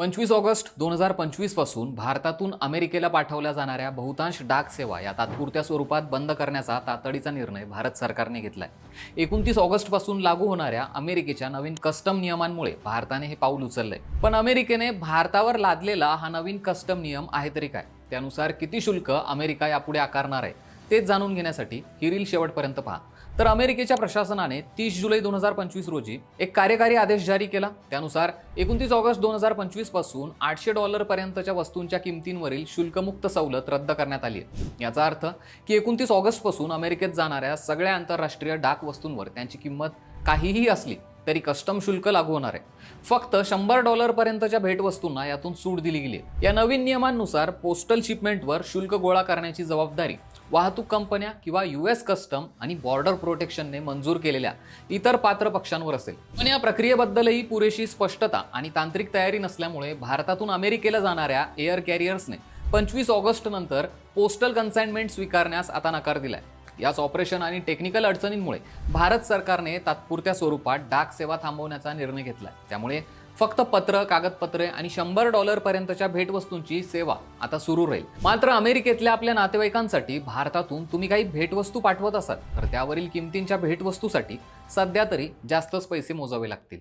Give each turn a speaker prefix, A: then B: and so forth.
A: पंचवीस ऑगस्ट दोन हजार पंचवीसपासून भारतातून अमेरिकेला पाठवल्या जाणाऱ्या बहुतांश डाक सेवा या तात्पुरत्या स्वरूपात बंद करण्याचा तातडीचा निर्णय भारत सरकारने घेतलाय. एकोणतीस ऑगस्टपासून लागू होणाऱ्या अमेरिकेच्या नवीन कस्टम नियमांमुळे भारताने हे पाऊल उचललंय. पण अमेरिकेने भारतावर लादलेला हा नवीन कस्टम नियम आहे तरी काय? त्यानुसार किती शुल्क अमेरिका यापुढे आकारणार आहे? तेच जाणून घेण्यासाठी ही रील शेवटपर्यंत पहा. तर अमेरिकेच्या प्रशासनाने तीस जुलै दोन हजार पंचवीस रोजी एक कार्यकारी आदेश जारी केला. त्यानुसार एकोणतीस ऑगस्ट दोन हजार पंचवीसपासून आठशे डॉलर पर्यंतच्या वस्तूंच्या किमतींवरील शुल्कमुक्त सवलत रद्द करण्यात आली आहे. याचा अर्थ की एकोणतीस ऑगस्टपासून अमेरिकेत जाणाऱ्या सगळ्या आंतरराष्ट्रीय डाक वस्तूंवर त्यांची किंमत काहीही असली तरी कस्टम शुल्क लागू होणार आहे. फक्त शंभर डॉलर पर्यंतच्या भेटवस्तूंना यातून सूट दिली गेली या नवीन नियमांनुसार पोस्टल शिपमेंटवर शुल्क गोळा करण्याची जबाबदारी वाहतूक कंपन्या किंवा यू एस कस्टम आणि बॉर्डर प्रोटेक्शनने मंजूर केलेल्या इतर पात्र पक्षांवर असेल. पण या प्रक्रियेबद्दलही पुरेशी स्पष्टता आणि तांत्रिक तयारी नसल्यामुळे भारतातून अमेरिकेला जाणाऱ्या एअर कॅरियर्सने पंचवीस ऑगस्ट नंतर पोस्टल कन्साइनमेंट स्वीकारण्यास आता नकार दिलाय. याच ऑपरेशन आणि टेक्निकल अडचणींमुळे भारत सरकारने तात्पुरत्या स्वरूपात डाक सेवा थांबवण्याचा निर्णय घेतलाय. त्यामुळे फक्त पत्र कागदपत्रे आणि शंभर डॉलर पर्यंतच्या भेटवस्तूंची सेवा आता सुरू राहील. मात्र अमेरिकेतल्या आपल्या नातेवाईकांसाठी भारतातून तुम्ही काही भेटवस्तू पाठवत असाल तर त्यावरील किमतींच्या भेटवस्तूसाठी सध्या तरी जास्तच पैसे मोजावे लागतील.